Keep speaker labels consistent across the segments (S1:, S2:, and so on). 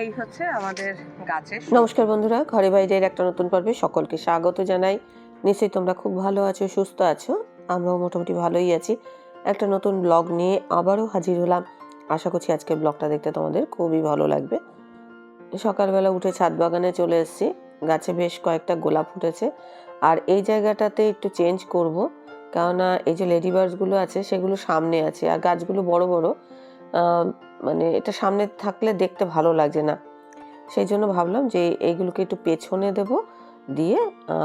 S1: এই হচ্ছে আমাদের গাছের
S2: নমস্কার বন্ধুরা, ঘরে বাইরের একটা নতুন পর্বে সকলকে স্বাগত জানাই। নিশ্চয়ই তোমরা খুব ভালো আছো, সুস্থ আছো, আমরাও মোটামুটি ভালোই আছি। একটা নতুন ব্লগ নিয়ে আবারও হাজির হলাম। আশা করছি আজকের ব্লগটা দেখতে তোমাদের খুবই ভালো লাগবে। সকালবেলা উঠে ছাদ বাগানে চলে এসেছি। গাছে বেশ কয়েকটা গোলাপ ফুটেছে। আর এই জায়গাটাতে একটু চেঞ্জ করব, কেননা এই যে লেডি বার্ডসগুলো আছে, সেগুলো সামনে আছে। আর গাছগুলো বড় বড়। মানে এটা সামনে থাকলে দেখতে ভালো লাগছে না। সেই জন্য ভাবলাম যে এইগুলোকে একটু পেছনে দেব, দিয়ে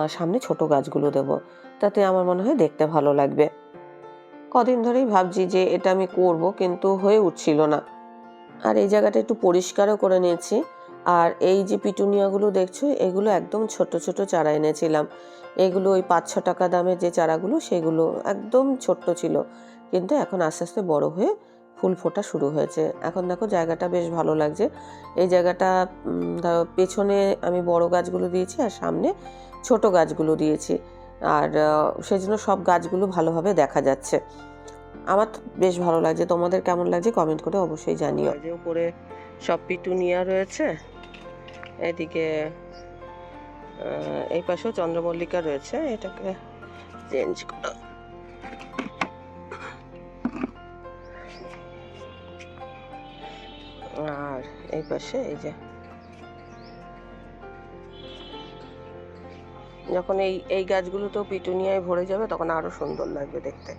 S2: সামনে ছোট গাছগুলো দেব। তাতে আমার মনে হয় দেখতে ভালো লাগবে। কদিন ধরেই ভাবছি যে এটা আমি করব, কিন্তু হয়ে উঠছিল না। আর এই জায়গাটা একটু পরিষ্কারও করে নিয়েছি। আর এই যে পিটুনিয়াগুলো দেখছ, এগুলো একদম ছোট ছোট চারা এনেছিলাম। এগুলো ওই পাঁচ, ছ টাকা দামের যে চারাগুলো, সেগুলো একদম ছোট্ট ছিল। কিন্তু এখন আস্তে আস্তে বড় হয়ে ফুল ফোটা শুরু হয়েছে। এখন দেখো জায়গাটা বেশ ভালো লাগছে। এই জায়গাটা ধরো পেছনে আমি বড় গাছগুলো দিয়েছি আর সামনে ছোট গাছগুলো দিয়েছি। আর আহ, সেই জন্য সব গাছগুলো ভালোভাবে দেখা যাচ্ছে। আমার বেশ ভালো লাগছে। তোমাদের কেমন লাগছে কমেন্ট করে অবশ্যই জানিও। উপরে সব পিটুনিয়া রয়েছে। এদিকে এই পাশেও চন্দ্রমল্লিকা রয়েছে। এটাকে চেঞ্জ করো। এই পাশে, এই যে। যখন এই এই গাছগুলো তো পিটুনিয়ায় ভরে যাবে, তখন আরও সুন্দর লাগবে দেখতে।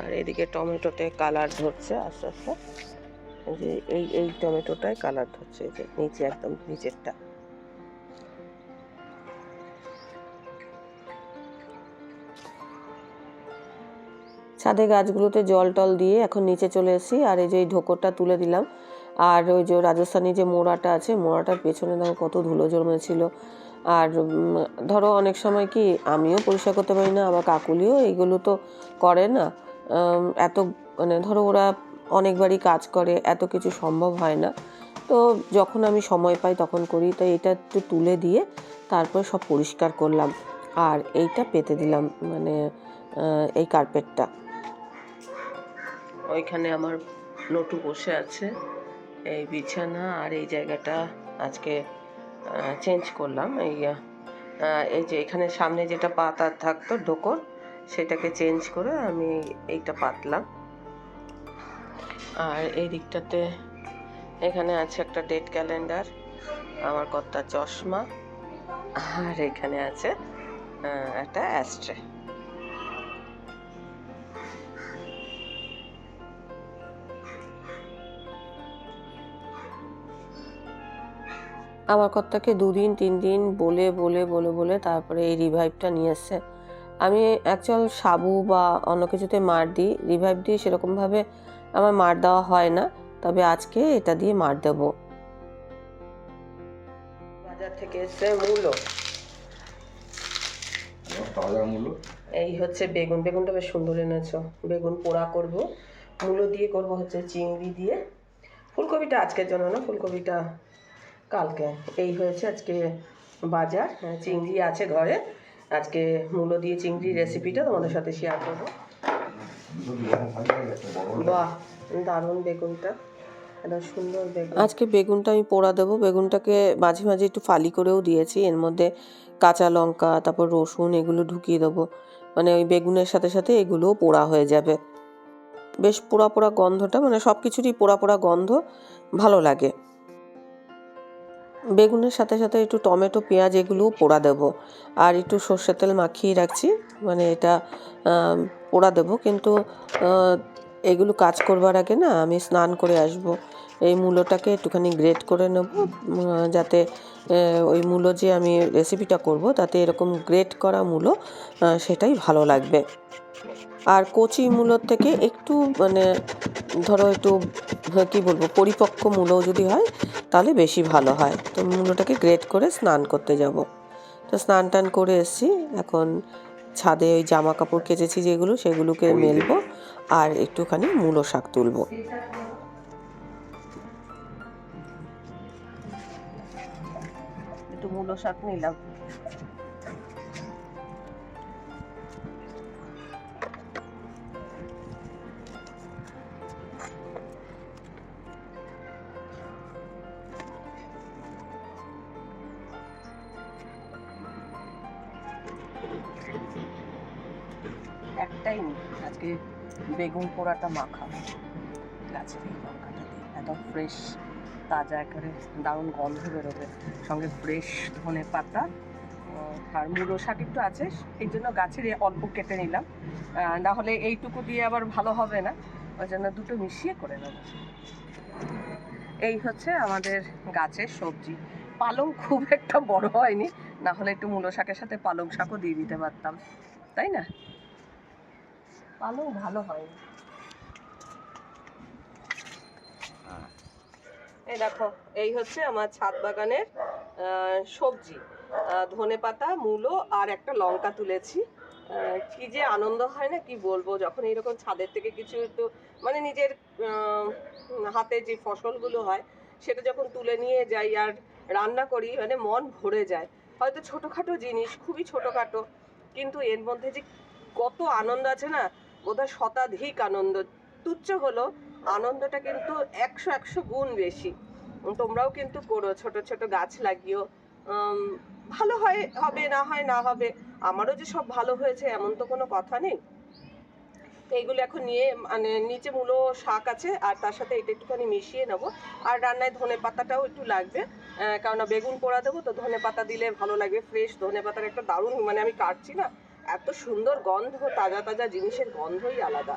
S2: আর এদিকে টমেটোতে কালার ধরছে, আস্তে আস্তে। এই যে, এই এই টমেটোটায় কালার ধরছে, এই যে, নিচে একদম নিচেরটা। ছাদে গাছগুলোতে জল টল দিয়ে এখন নিচে চলে এসেছি, আর এই যে এই ঢোকরটা তুলে দিলাম। আর ওই যে রাজস্থানি যে মোড়াটা আছে, মোড়াটার পেছনে দেখো কত ধুলো জমেছিল আর ধরো অনেক সময় কি আমিও পরিষ্কার করতে পারি না, আমার কাকুলিও এইগুলো তো করে না। এত মানে ধরো ওরা অনেকবারই কাজ করে, এত কিছু সম্ভব হয় না। তো যখন আমি সময় পাই তখন করি তাই এটা একটু তুলে দিয়ে তারপর সব পরিষ্কার করলাম। আর এইটা পেতে দিলাম মানে এই কার্পেটটা ওইখানে আমার নটু বসে আছে। এই বিছানা আর এই জায়গাটা আজকে চেঞ্জ করলাম। এই এই যে এখানে সামনে যেটা পাতা থাকতো ডোকর, সেটাকে চেঞ্জ করে আমি এইটা পাতলাম। আর এই দিকটাতে এখানে আছে একটা ডেট ক্যালেন্ডার আমার কর্তার চশমা, আর এখানে আছে একটা অ্যাস্ট্রে আমার কর্তাকে দুদিন তিন দিন বলে বলে বলে বলে তারপরে এই রিভাইভটা নিয়ে এসছে। আমি অ্যাকচুয়াল সাবু বা অন্য কিছুতে মার দিই। রিভাইভ দিয়ে সেরকমভাবে আমার মার দেওয়া হয় না। তবে আজকে এটা দিয়ে মার দেবো। বাজার থেকে এসছে মূলো।
S3: তাজা
S2: এই হচ্ছে বেগুন। বেগুনটা বেশ সুন্দর এনেছো। বেগুন পোড়া করব। মূলো দিয়ে করব হচ্ছে চিংড়ি দিয়ে। ফুলকপিটা আজকের জন্য না ফুলকপিটা কালকে। এই হয়েছে আজকে বাজার। হ্যাঁ, চিংড়ি আছে ঘরে। আজকে মূলো দিয়ে চিংড়ি রেসিপিটা তোমাদের সাথে শেয়ার করব। বাহ দারুণ বেগুনটা। আজকে বেগুনটা আমি পোড়া দেবো। বেগুনটাকে মাঝে মাঝে একটু ফালি করেও দিয়েছি। এর মধ্যে কাঁচা লঙ্কা তারপর রসুন এগুলো ঢুকিয়ে দেবো। মানে ওই বেগুনের সাথে সাথে এগুলোও পোড়া হয়ে যাবে। বেশ পোড়া পোড়া গন্ধটা মানে সব কিছুরই পোড়া পোড়া গন্ধ ভালো লাগে। বেগুনের সাথে সাথে একটু টমেটো, পেঁয়াজ এগুলোও পোড়া দেবো। আর একটু সর্ষের তেল মাখিয়ে রাখছি মানে এটা পোড়া দেবো। কিন্তু এগুলো কাজ করবার আগে না আমি স্নান করে আসব। এই মূলোটাকে একটুখানি গ্রেট করে নেব যাতে ওই মূলো যে আমি রেসিপিটা করব, তাতে এরকম গ্রেট করা মূলো সেটাই ভালো লাগবে। আর কচি মূলোর থেকে একটু মানে ধরো একটু কি বলব পরিপক্ক মূলো যদি হয় তাহলে বেশি ভালো হয়। তো মূলোটাকে গ্রেট করে স্নান করতে যাব। তো স্নান টান করে এসেছি। এখন ছাদে ওই জামা কাপড় কেচেছি যেগুলো সেগুলোকে মেলবো আর একটুখানি মূলো শাক তুলবো। একটু মূলো শাক নিলাম।
S1: আজকে বেগুন পোড়াটা মাখা গাছের এই লঙ্কাটা দিয়ে ফ্রেশ তাজা একেবারে দারুণ গন্ধ বেরোবে। সঙ্গে ফ্রেশ ধনে পাতা আর মুলো শাক একটু আছে, এই জন্য গাছের অল্প কেটে নিলাম। না হলে এইটুকু দিয়ে আবার ভালো হবে না। ওই জন্য দুটো মিশিয়ে করে নেব। এই হচ্ছে আমাদের গাছের সবজি। পালং খুব একটা বড় হয়নি। না হলে একটু মূলো শাকের সাথে পালং শাকও দিয়ে দিতে পারতাম। তাই না? পালং ভালো হয়নি এই দেখো, এই হচ্ছে আমার ছাদ বাগানের সবজি। ধনে পাতা, মূলো আর একটা লঙ্কা তুলেছি। কি যে আনন্দ হয় না, কি বলব? যখন এইরকম ছাদের থেকে কিছু একটু মানে নিজের হাতে যে ফসলগুলো হয়, সেটা যখন তুলে নিয়ে যাই আর রান্না করি মানে মন ভরে যায়। হয়তো ছোটোখাটো জিনিস, খুবই ছোটোখাটো, কিন্তু এর মধ্যে যে কত আনন্দ আছে না? বোধহয় শতাধিক আনন্দ। তুচ্ছ হলো, আনন্দটা কিন্তু একশো একশো গুণ বেশি। তোমরাও কিন্তু করো, ছোট ছোট গাছ লাগিও। ভালো হয়, হবে, না হয়, না হবে। আমারও যে সব ভালো হয়েছে, এমন তো কোনো কথা নেই। এইগুলো এখন নিয়ে মানে নিচে মূলো শাক আছে, আর তার সাথে এটা একটুখানি মিশিয়ে নেব। আর রান্নায় ধনে পাতাটাও একটু লাগবে। কেননা বেগুন পোড়া দেবো, তো ধনে পাতা দিলে ভালো লাগবে, ফ্রেশ ধনে পাতার একটা দারুণ মানে আমি কাটছি না। এত সুন্দর গন্ধ, তাজা তাজা জিনিসের গন্ধই আলাদা।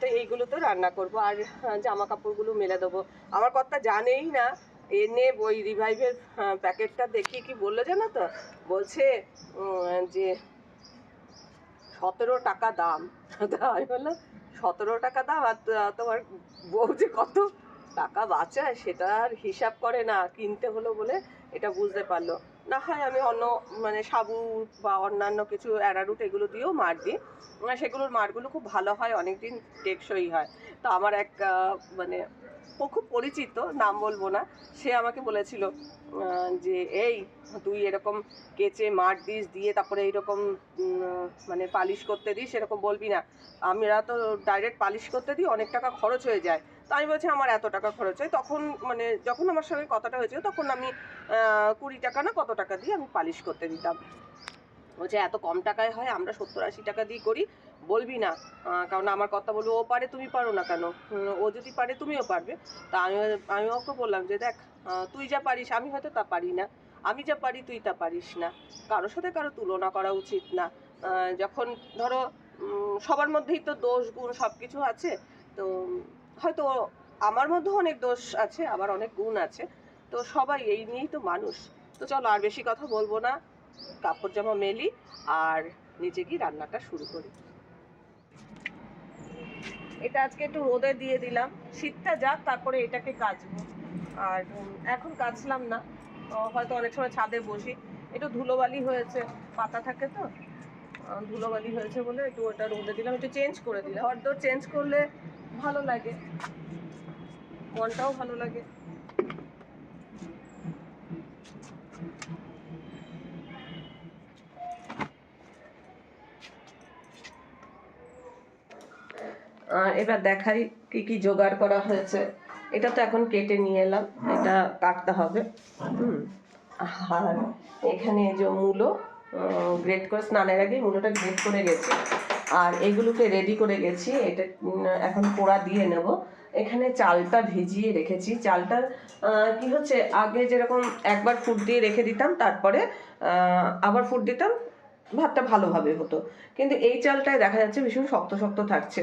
S1: তো এইগুলো তো রান্না করব। আর জামা কাপড়গুলো মেলে দেবো। আমার কথা জানেই না। এনে ওই রিভাইভের প্যাকেটটা দেখিয়ে কি বলল জানো তো? বলছে যে সতেরো টাকা দাম। আমি বললাম, সতেরো টাকা দাম? আর তোমার বউ যে কত টাকা বাঁচায় সেটা আর হিসাব করে না। কিনতে হলো বলে এটা বুঝতে পারল। না হয় আমি অন্য মানে সাবু বা অন্যান্য কিছু অ্যারারুট এগুলো দিয়েও মার দিই। আহ, সেগুলোর মারগুলো খুব ভালো হয় অনেকদিন টেকসই হয়। তো আমার এক মানে খুব পরিচিত, নাম বলব না। সে আমাকে বলেছিল যে, এই, তুই এরকম কেচে মার দিস, দিয়ে তারপরে এইরকম মানে পালিশ করতে দিস, এরকম বলবি না। আমরা তো ডাইরেক্ট পালিশ করতে দিই, অনেক টাকা খরচ হয়ে যায়। তো আমি বলছি, আমার এত টাকা খরচ হয়। তখন মানে যখন আমার সঙ্গে কথাটা হয়েছিল, তখন আমি কুড়ি টাকা না কত টাকা দিয়ে আমি পালিশ করতে দিতাম। বলছে, এত কম টাকায় হয়, আমরা সত্তর আশি টাকা দিয়ে করি। বলবি না। কারণ আমার কথা বলব, ও পারে, তুমি পারো না কেন? ও যদি পারে, তুমিও পারবে। তা আমি আমি ওকে বললাম যে, দেখ তুই যা পারিস, আমি হয়তো তা পারি না। আমি যা পারি, তুই তা পারিস না। কারোর সাথে কারও তুলনা করা উচিত না। যখন ধরো সবার মধ্যেই তো দোষ, গুণ সব কিছু আছে, তো, হয়তো আমার মধ্যেও অনেক দোষ আছে, আবার অনেক গুণ আছে। তো সবাই এই নিয়েই তো মানুষ। তো চলো, আর বেশি কথা বলব না। কাপড় জামা মেলি, আর নিজে গিয়ে রান্নাটা শুরু করি। এটা আজকে একটু রোদে দিয়ে দিলাম। শীতটা যাক, তারপরে এটাকে কাচবো। আর এখন কাচলাম না। হয়তো অনেক সময় ছাদে বসি। একটু ধুলোবালি হয়েছে, পাতা থাকে তো। ধুলোবালি হয়েছে বলে একটু ওটা রোদে দিলাম। একটু চেঞ্জ করে দিলাম। ঘর চেঞ্জ করলে ভালো লাগে। মনটাও ভালো লাগে। এবার দেখাই কি কি জোগাড় করা হয়েছে। এটা তো এখন কেটে নিয়ে এলাম, এটা কাটতে হবে। হুম। আর এখানে যে মূলো গ্রেট করে স্নানের আগে মূলোটা গ্রেট করে গেছি। আর এগুলোকে রেডি করে গেছি, এটা এখন পোড়া দিয়ে নেব। এখানে চালটা ভিজিয়ে রেখেছি। চালটা কি হচ্ছে, আগে যেরকম একবার ফুট দিয়ে রেখে দিতাম, তারপরে আবার ফুট দিতাম, ভাতটা ভালোভাবে হতো। কিন্তু এই চালটায় দেখা যাচ্ছে ভীষণ শক্ত শক্ত থাকছে।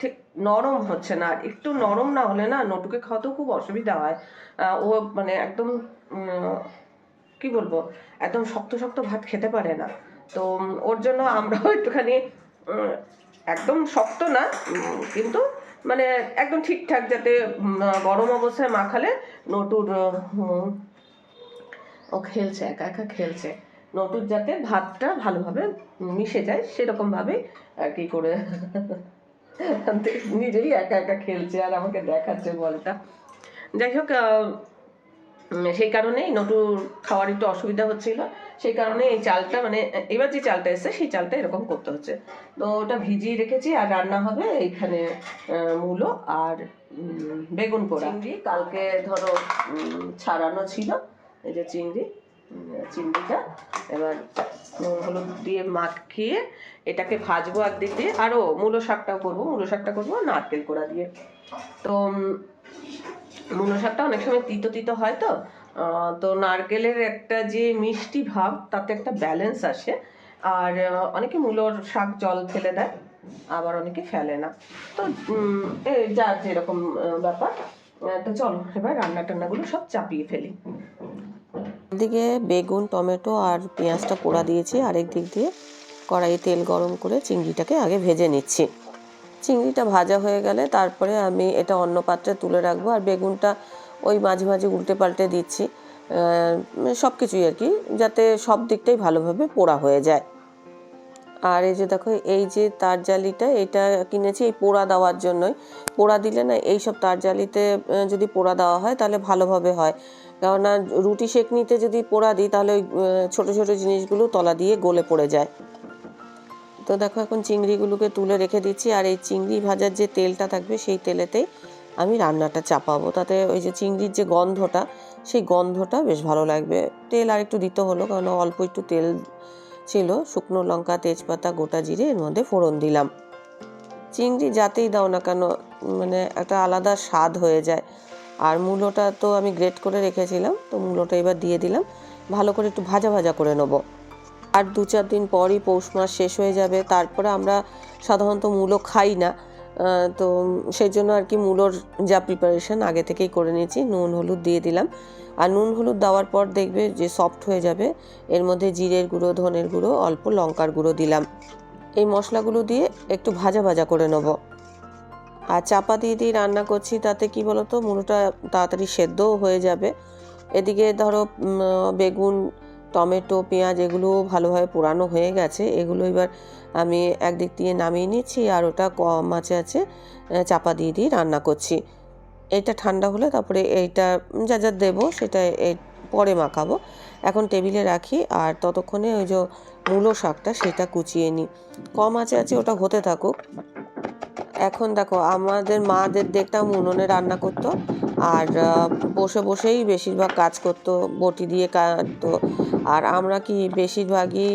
S1: ঠিক নরম হচ্ছে না। আর একটু নরম না হলে না নটুকে খাওয়াতেও খুব অসুবিধা হয়। ও মানে একদম কি বলব, একদম শক্ত শক্ত ভাত খেতে পারে না। তো ওর জন্য আমরাও একটুখানি একদম শক্ত না কিন্তু মানে একদম ঠিকঠাক যাতে গরম অবস্থায় মাখালে নটুর ও খেলছে, একা একা খেলছে। নটুর যাতে ভাতটা ভালোভাবে মিশে যায় সেরকম ভাবে আর কি করে নিজেই একা একা খেলছে আর আমাকে দেখাচ্ছে বলটা। যাই হোক সেই কারণেই নটুর খাওয়ার একটু অসুবিধা হচ্ছিল। সেই কারণে এই চালটা মানে এবার যে চালটা এসছে, সেই চালটা এরকম করতে হচ্ছে। তো ওটা ভিজিয়ে রেখেছি আর রান্না হবে এইখানে মূলো আর বেগুন পোড়া। চিংড়ি, কালকে ধরো ছাড়ানো ছিল, এই যে চিংড়ি। চিংড়িটা। এবার নুন, হলুদ দিয়ে মাখিয়ে এটাকে ভাজবো একদিক দিয়ে। আরও মূলো শাকটাও করব। মূলো শাকটা করব নারকেল কোড়া দিয়ে। তো মূলো শাকটা অনেক সময় তিতো তিতো হয় তো। তো নারকেলের একটা যে মিষ্টি ভাব, তাতে একটা ব্যালেন্স আসে। আর অনেকে মূলোর শাক জল ফেলে দেয়, আবার অনেকে ফেলে না। তো যার যেরকম ব্যাপার। তো চলো, এবার রান্না টান্নাগুলো সব চাপিয়ে ফেলি।
S2: দিকে বেগুন, টমেটো আর পেঁয়াজটা পোড়া দিয়েছি, আরেক দিক দিয়ে কড়াইয়ে তেল গরম করে চিংড়িটাকে আগে ভেজে নিচ্ছি। চিংড়িটা ভাজা হয়ে গেলে তারপরে আমি এটা অন্য পাত্রে তুলে রাখব আর বেগুনটা ওই মাঝে মাঝে উল্টে পাল্টে দিচ্ছি সব কিছুই আর কি, যাতে সব দিকটাই ভালোভাবে পোড়া হয়ে যায়। আর এই যে দেখো, এই যে তার জালিটা, এটা কিনেছি এই পোড়া দেওয়ার জন্যই। পোড়া দিলে না এই সব তার জালিতে যদি পোড়া দেওয়া হয় তাহলে ভালোভাবে হয়। কেননা রুটি সেকনিতে যদি পোড়া দিই, তাহলে ওই ছোটো ছোট জিনিসগুলো তলা দিয়ে গলে পড়ে যায়। তো দেখো এখন চিংড়িগুলোকে তুলে রেখে দিচ্ছি, আর এই চিংড়ি ভাজার যে তেলটা থাকবে, সেই তেলেতেই আমি রান্নাটা চাপাবো। তাতে ওই যে চিংড়ির যে গন্ধটা, সেই গন্ধটা বেশ ভালো লাগবে। তেল আর একটু দিতে হলো কারণ অল্প একটু তেল ছিল, শুকনো লঙ্কা, তেজপাতা, গোটা জিরে, এর মধ্যে ফোড়ন দিলাম। চিংড়ি যাতেই দাও না কেন মানে একটা আলাদা স্বাদ হয়ে যায়। আর মূলোটা তো আমি গ্রেট করে রেখেছিলাম, তো মূলোটা এবার দিয়ে দিলাম। ভালো করে একটু ভাজা ভাজা করে নেব। আর দু চার দিন পরই পৌষ মাস শেষ হয়ে যাবে, তারপরে আমরা সাধারণত মূলো খাই না তো সেই জন্য আর কি মূলোর যা প্রিপারেশন আগে থেকেই করে নিয়েছি, নুন, হলুদ দিয়ে দিলাম। আর নুন, হলুদ দেওয়ার পর দেখবে যে সফট হয়ে যাবে, এর মধ্যে জিরের গুঁড়ো, ধনের গুঁড়ো, অল্প লঙ্কার গুঁড়ো দিলাম। এই মশলাগুলো দিয়ে একটু ভাজা ভাজা করে নেব। আর চাপা দিয়ে দিয়ে রান্না করছি, তাতে কি বলতো মূলোটা তাড়াতাড়ি সেদ্ধও হয়ে যাবে। এদিকে ধরো বেগুন, টমেটো, পেঁয়াজ এগুলো ভালোভাবে পোড়ানো হয়ে গেছে। এগুলো এবার আমি একদিক দিয়ে নামিয়ে নিচ্ছি আর ওটা কম আছে আছে চাপা দিয়ে দিয়ে রান্না করছি। এটা ঠান্ডা হলে তারপরে এইটা যা যা দেবো সেটা পরে মাখাবো। এখন টেবিলে রাখি আর ততক্ষণে ওই যে মূলো শাকটা সেটা কুচিয়ে নিই। কম আছে আছে ওটা হতে থাকুক। এখন দেখো আমাদের মাদের দেখতাম উনুনে রান্না করতো আর বসে বসেই বেশিরভাগ কাজ করতো, বটি দিয়ে কাটতো। আর আমরা কি বেশিরভাগই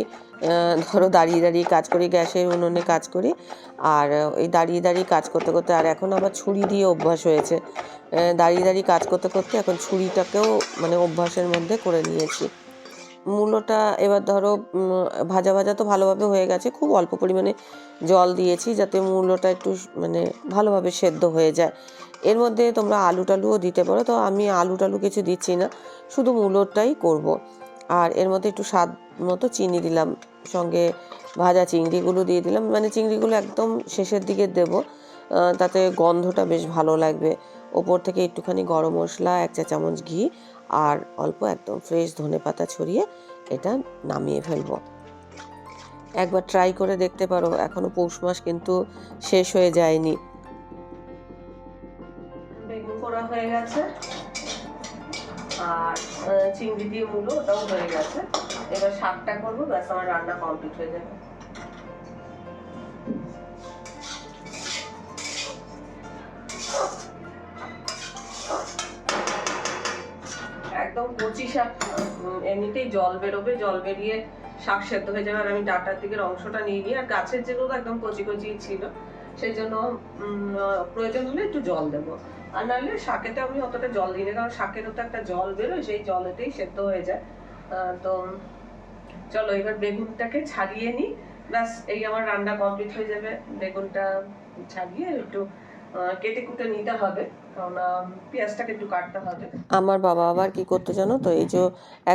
S2: ধরো দাঁড়িয়ে দাঁড়িয়ে কাজ করি, গ্যাসের উনুনে কাজ করি। আর ওই দাঁড়িয়ে দাঁড়িয়ে কাজ করতে করতে আর এখন আবার ছুরি দিয়ে অভ্যাস হয়েছে। দাঁড়িয়ে দাঁড়িয়ে কাজ করতে করতে এখন ছুরিটাকেও মানে অভ্যাসের মধ্যে করে নিয়েছি। মূলোটা এবার ধরো ভাজা ভাজা তো ভালোভাবে হয়ে গেছে, খুব অল্প পরিমাণে জল দিয়েছি যাতে মূলোটা একটু মানে ভালোভাবে সেদ্ধ হয়ে যায় এর মধ্যে তোমরা আলু টালুও দিতে পারো, তো আমি আলু টালু কিছু দিচ্ছি না, শুধু মূলোটাই করব। আর এর মধ্যে একটু স্বাদ মতো চিনি দিলাম, সঙ্গে ভাজা চিংড়িগুলো দিয়ে দিলাম মানে চিংড়িগুলো একদম শেষের দিকে দেবো তাতে গন্ধটা বেশ ভালো লাগবে ওপর থেকে একটুখানি গরম মশলা, এক চা চামচ ঘি আর অল্প একদম ফ্রেশ ধনে পাতা ছড়িয়ে এটা নামিয়ে ফেলব। একবার ট্রাই করে দেখতে পারো, এখনও পৌষ মাস কিন্তু শেষ হয়ে যায়নি।
S1: হয়ে গেছে। আর চিংড়ি দিয়ে মূলো, ওটাও হয়ে গেছে। এবার শাকটা করব, ব্যাস আমার রান্না কমপ্লিট হয়ে যাবে। শাক এমনিতেই জল বেরোবে, জল বেরিয়ে শাক সেদ্ধ হয়ে যাবে। আর আমি ডাটার দিকের অংশটা নিয়ে নিই। আর গাছের যেগুলো একদম কচি কচি ছিল সেই জন্য প্রয়োজন হলে একটু জল দেবো। আর নাহলে শাকেতে আমি অতটা জল দিই না, কারণ শাকেরও তো একটা জল বেরোয়, সেই জলেতেই সেদ্ধ হয়ে যায়। তো চলো, এবার বেগুনটাকে ছাড়িয়ে নিই। ব্যাস, এই আমার রান্না কমপ্লিট হয়ে যাবে। বেগুনটা ছাড়িয়ে একটু কেটে কুটে নিতে হবে
S2: আমার বাবা আবার কি করতো জানো তো, এই যে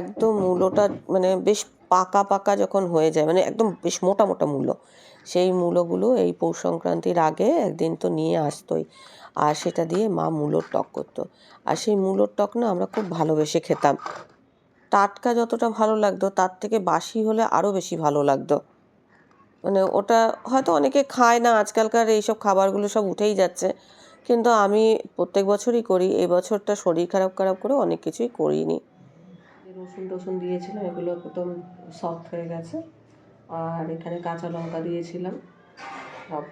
S2: একদম মূলোটা মানে বেশ পাকা পাকা যখন হয়ে যায় মানে একদম বেশ মোটা মোটা মূলো, সেই মূলোগুলো এই পৌষ সংক্রান্তির আগে একদিন তো নিয়ে আসতোই, আর সেটা দিয়ে মা মূলোর টক করতো। আর সেই মূলোর টক না আমরা খুব ভালোবেসে খেতাম। টাটকা যতটা ভালো লাগতো, তার থেকে বাসি হলে আরও বেশি ভালো লাগতো। মানে ওটা হয়তো অনেকে খায় না আজকালকার এইসব খাবারগুলো সব উঠেই যাচ্ছে। কিন্তু আমি প্রত্যেক বছরই করি এই বছরটা শরীর খারাপ খারাপ করে অনেক কিছুই করিনি।
S1: রসুন টসুন দিয়েছিলাম এগুলো একদম সফট হয়ে গেছে। আর এখানে কাঁচা লঙ্কা দিয়েছিলাম সব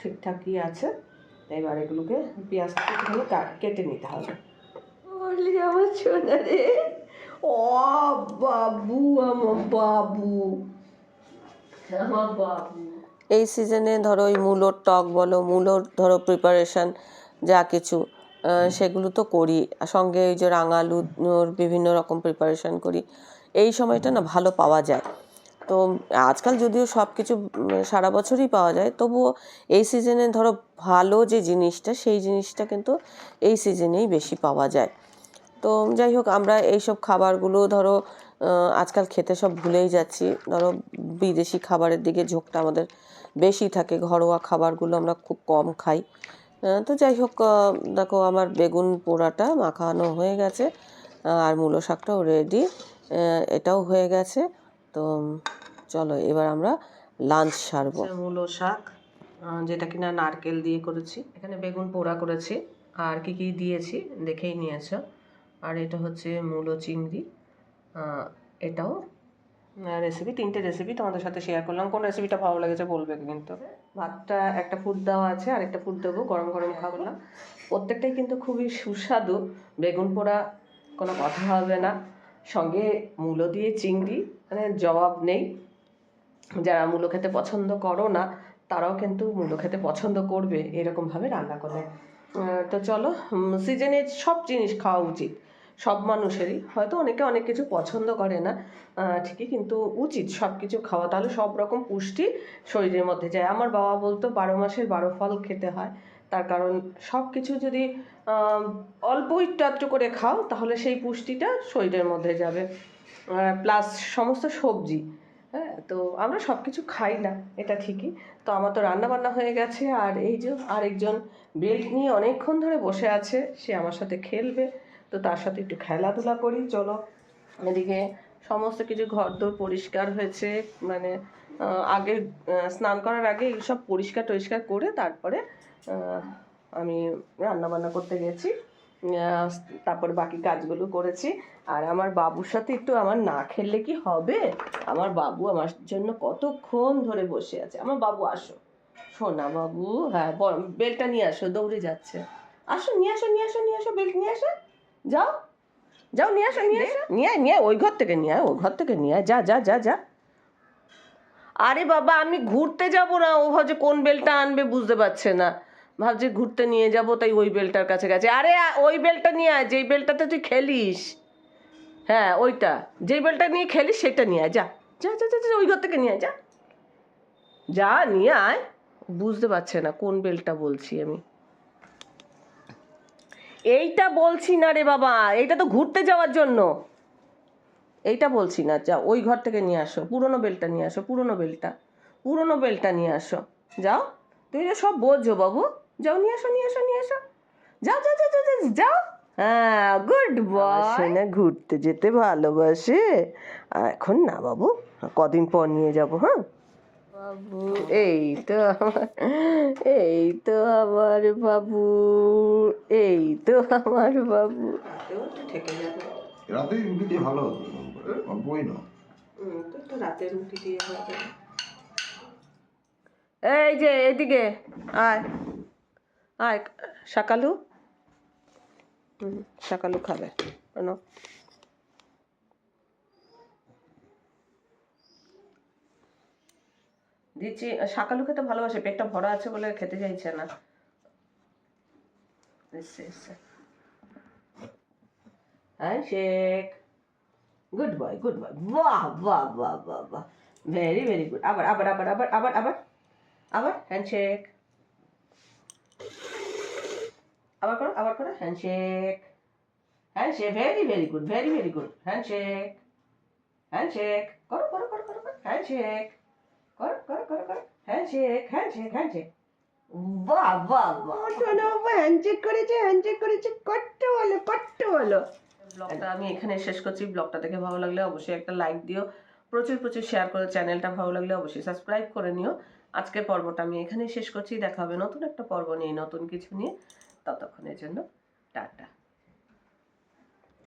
S1: ঠিকঠাকই আছে। এবার এগুলোকে পেঁয়াজটা একটুখানি কেটে নিতে হবে। বললি আমার সোনা রে।
S4: ও বাবু আমার বাবু।
S1: এই সিজনে ধরো ওই মূলোর টক বলো, মূলোর ধরো প্রিপারেশন যা কিছু সেগুলো তো করি। সঙ্গে ওই যে রাঙালুর বিভিন্ন রকম প্রিপারেশন করি। এই সময়টা না ভালো পাওয়া যায়। তো আজকাল যদিও সব কিছু সারা বছরই পাওয়া যায়, তবুও এই সিজনে ধরো ভালো যে জিনিসটা, সেই জিনিসটা কিন্তু এই সিজনেই বেশি পাওয়া যায়। তো যাই হোক, আমরা এইসব খাবারগুলো ধরো আজকাল খেতে সব ভুলেই যাচ্ছি। ধরো বিদেশি খাবারের দিকে ঝোঁকটা আমাদের বেশি থাকে। ঘরোয়া খাবারগুলো আমরা খুব কম খাই। তো যাই হোক দেখো আমার বেগুন পোড়াটা মাখানো হয়ে গেছে। আর মূলো শাকটাও রেডি এটাও হয়ে গেছে। তো চলো, এবার আমরা লাঞ্চ সারবো। মূলো শাক যেটা কিনা নারকেল দিয়ে করেছি। এখানে বেগুন পোড়া করেছি। আর কি কি দিয়েছি দেখেই নিয়েছো। আর এটা হচ্ছে মূলো চিংড়ি। এটাও? রেসিপি তিনটে রেসিপি তোমাদের সাথে শেয়ার করলাম। কোন রেসিপিটা ভালো লেগেছে বলবে কিন্তু? ভাতটা একটা ফুট দেওয়া আছে আর একটা ফুট দেবো গরম গরম খাব। না প্রত্যেকটাই কিন্তু খুবই সুস্বাদু। বেগুন পোড়া কোনো কথা হবে না। সঙ্গে মূলো দিয়ে চিংড়ি মানে জবাব নেই। যারা মূলো খেতে পছন্দ করো না তারাও কিন্তু মূলো খেতে পছন্দ করবে এরকমভাবে রান্না করলে আহ, তো চলো সিজনে সব জিনিস খাওয়া উচিত। সব মানুষেরই। হয়তো অনেকে অনেক কিছু পছন্দ করে না ঠিকই, কিন্তু উচিত সব কিছু খাওয়া। তাহলে সব রকম পুষ্টি শরীরের মধ্যে যায়। আমার বাবা বলতো, বারো মাসের বারো ফল খেতে হয়। তার কারণ সব কিছু যদি অল্প একটু একটু করে খাও, তাহলে সেই পুষ্টিটা শরীরের মধ্যে যাবে। প্লাস সমস্ত সবজি হ্যাঁ? তো আমরা সব কিছু খাই না, এটা ঠিকই। তো আমার তো রান্না বান্না হয়ে গেছে। আর এই যে আরেকজন বেল্ট নিয়ে অনেকক্ষণ ধরে বসে আছে, সে আমার সাথে খেলবে। তো তার সাথে একটু খেলাধুলা করি, চলো। এদিকে সমস্ত কিছু ঘরদোর পরিষ্কার হয়েছে মানে আগে স্নান করার আগে এইসব পরিষ্কার টরিষ্কার করে তারপরে আমি রান্না বান্না করতে গেছি তারপরে বাকি কাজগুলো করেছি। আর আমার বাবুর সাথে একটু আমার না খেললে কি হবে? আমার বাবু আমার জন্য কতক্ষণ ধরে বসে আছে? আমার বাবু, আসো। সোনা বাবু হ্যাঁ বেলটা নিয়ে আসো, দৌড়ে যাচ্ছে। আসো, নিয়ে আসো নিয়ে আসো নিয়ে আসো, বেল্ট নিয়ে আসো। যাও। যাও নিয়ে আসো নিয়ে আসো। নিয়ে আয়, নিয়ে আয়, ওই ঘর থেকে নিয়ে আয় ওই ঘর থেকে নিয়ে আয়, যা যা যা যা। আরে বাবা আমি ঘুরতে যাব না। ও ভাবছে কোন বেলটা আনবে বুঝতে পারছে না। ভাবছে ঘুরতে নিয়ে যাব তাই ওই বেলটার কাছে গেছে। আরে ওই বেলটা নিয়ে আয় যেই বেলটাতে তুই খেলিস। হ্যাঁ ওইটা। যেই বেলটা নিয়ে খেলিস সেটা নিয়ে আয়। যা যা যা যা যা, ওই ঘর থেকে নিয়ে আয় যা। যা নিয়ে আয়। বুঝতে পারছে না কোন বেলটা বলছি আমি। এইটা বলছি না রে বাবা এইটা তো ঘুরতে যাওয়ার জন্য। এইটা বলছি না যা ওই ঘর থেকে নিয়ে আসো পুরনো বেলটা নিয়ে আসো পুরনো বেলটা পুরনো বেলটা নিয়ে আসো। যাও তুমি তো সব বোঝো বাবু। যাও নিয়ে আসো নিয়ে আসো নিয়ে আসো। যাও যাও যাও যাও, যাও হ্যাঁ গুড বয় না ঘুরতে যেতে ভালোবাসে। এখন না বাবু কদিন পর নিয়ে যাব হ্যাঁ? বাবু এই তো আমার এই তো আমার বাবু এই তো আমার বাবু।
S3: রাতে রুটি দিয়ে ভালো অল্পই না
S4: তো রাতে রুটি দিয়ে এই যে এদিকে আয়। আয় সকালু হুম, সকালু খাবে। শোনো। দিচ্ছি সকালু খেতে ভালোবাসে, পেটটা ভরা আছে বলে খেতে চাইছে না। এসছে handshake good boy good boy বাহ বাহ ভেরি ভেরি গুড আবার আবার আবার আবার আবার আবার আবার হ্যান্ডশেক আবার করো আবার করো handshake handshake very very good very very good handshake handshake করো করো করো করো হ্যান্ডশেক করো করো করো করো হ্যান্ডশেক হ্যান্ডশেক হ্যান্ডশেক বাহ বাহ বাহ শোনো হ্যান্ডশেক করেছে হ্যান্ডশেক করেছে। কট্ট বলো কট্ট বলো ব্লগটা আমি এখানে শেষ করছি। ব্লগটা দেখে ভালো লাগলে অবশ্যই একটা লাইক দিও। প্রচুর প্রচুর শেয়ার করো। চ্যানেলটা ভালো লাগলে অবশ্যই সাবস্ক্রাইব করে নিও। আজকের পর্বটা আমি এখানেই শেষ করছি। দেখা হবে নতুন একটা পর্ব নিয়ে নতুন কিছু নিয়ে। ততক্ষণের জন্য টাটা।